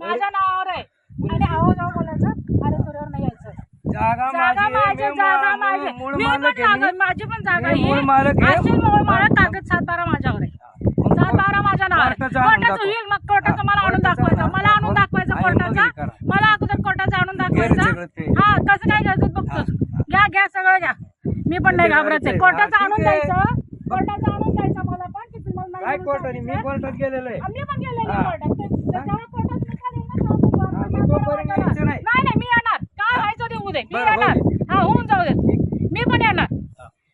माझ्या नावावर आहे आणि आहो जाऊ बोलायचं अरे तुझ्यावर नाही यायचं जागा जागा माझी माझी आहे, मी जागा मूळ- माझी मूळ मी पण मालक आहे जागा मी. माझी पण जागा मी मूळ आहे मालक आहे. अशी मूळ मालक कागद सात बारा माझ्यावर आहे सात बारा माझ्या नावावर आहे. कोर्टाचं आणून कोर्टाचं दाखव. होईल मग कोर्टाचं मला आणून कोर्टाचं दाखवायचं आणून मला आणून दाखव. दाखवायचं आणि मग कोर्टाचा करा. मला अगोदर कोर्टाचं आणून दाखवायचं. हा कसं काय घ्यायचं बघतोस घ्या घ्या सगळं घ्या मी पण नाही घाबरायचं हा, कोर्टाचं ठीक आणून आहे. द्यायचं कोर्टाचं आणून द्यायचं मला पण की तुम्हाला नाही काय म्हणून कोर्टाने मी सांगितलं. कोर्टात गेलेलो आहे आम्ही पण गेलेलो हा. कोर्टात ते- ते जेव्हा कोर्टात निकाल येईल ना, तेव्हा हा, आपण मी बाबा तोपर्यंत बाबा यायचं नाही. नाही नाही मी येणार काय व्हायचं ते होऊ दे मी बरं, येणार होऊ हा होऊन जाऊ दे मी पण येणार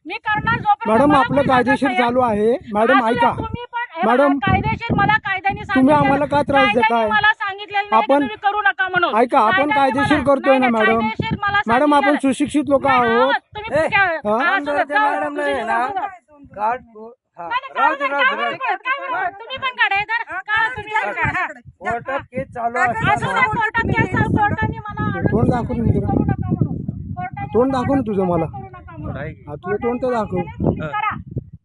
मी करणार जोपर्यंत मॅडम मला आपलं कोणी कायदेशीर सांगत चालू. आहे मॅडम ऐका तुम्ही पण हे मॅडम, कायदेशीर मला कायद्याने तुम्ही सांगितलेलं- आम्हाला का त्रास देताय? कायद्याने मला सांगितलेलं नाही की आपण- तुम्ही करू नका म्हणून ऐका आपण कायद्याने कायदेशीर मला- करतोय ना नाही, नाही, मॅडम कायदेशीर मला मॅडम आपण सुशिक्षित लोक नाही, आहोत हा, तुम्ही ए, काय- हा? हा, असू द्या, आमदारच्या जाऊ, मॅडम तुझी नाही ना जाऊ द्या. कार्ड को- हा, नाही, नाही, राहू काढू दे, द्या, राहू दे, काढू राहू दे. द्या, काढू द्या. तुम्ही पण काढा इधर. काढा तुम्ही पण काढा. हा. कोर्टात केस चालू असू द्या, असताना कोर्टात केस आहे, कोर्टाने मला दिली, दाखवून तुम्ही. करू नका तोंड दाखव ना तुझं मला. हा, तुझं तोंड तर दाखव. करा.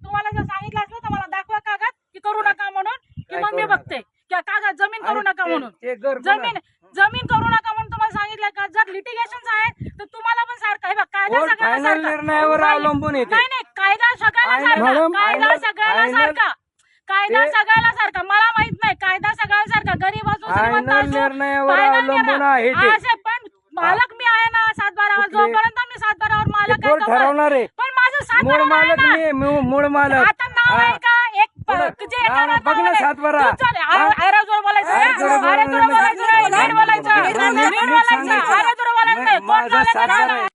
तुम्हाला जर सांगितलं असलं तर मला दाखवा कागद की करू नका म्हणून की काय मग मी बघते. की कागद जमीन करू नका म्हणून. जमीन जमीन करू नका म्हणून तुम्हाला सांगितलं का? जर लिटिगेशन आहे तर तुम्हाला पण सारखं बघ कायदा सगळ्याला. निर्णयावर अवलंबून येते. नाही नाही कायदा सगळ्याला सारखा. कायदा सगळ्याला सारखा. कायदा सगळ्याला सारखा. मला माहीत नाही कायदा सगळ्याला सारखा. गरीब असो श्रीमंत फायनल असो, निर्णयावर अवलंबून. आहे पण मालक मी आहे ना ठरवणार आहे पण माझं सात मूळ आहे मालक ना. मी मूळ- मूळ मालक आता नाव हा. आहे का एक प- बघ, नाव- ना आहे. सातबारा. तू चाल, हा? अरे अरे जोर बोलायचं अरे हा? जोर अरे जोर बोलायचं. बोलायचं नाही, नीट बोलायचं नीट नीट बोलायचं सांगायचं. अरे जोर बोलायचं नाही. कोण माझा सातबारा. आहे.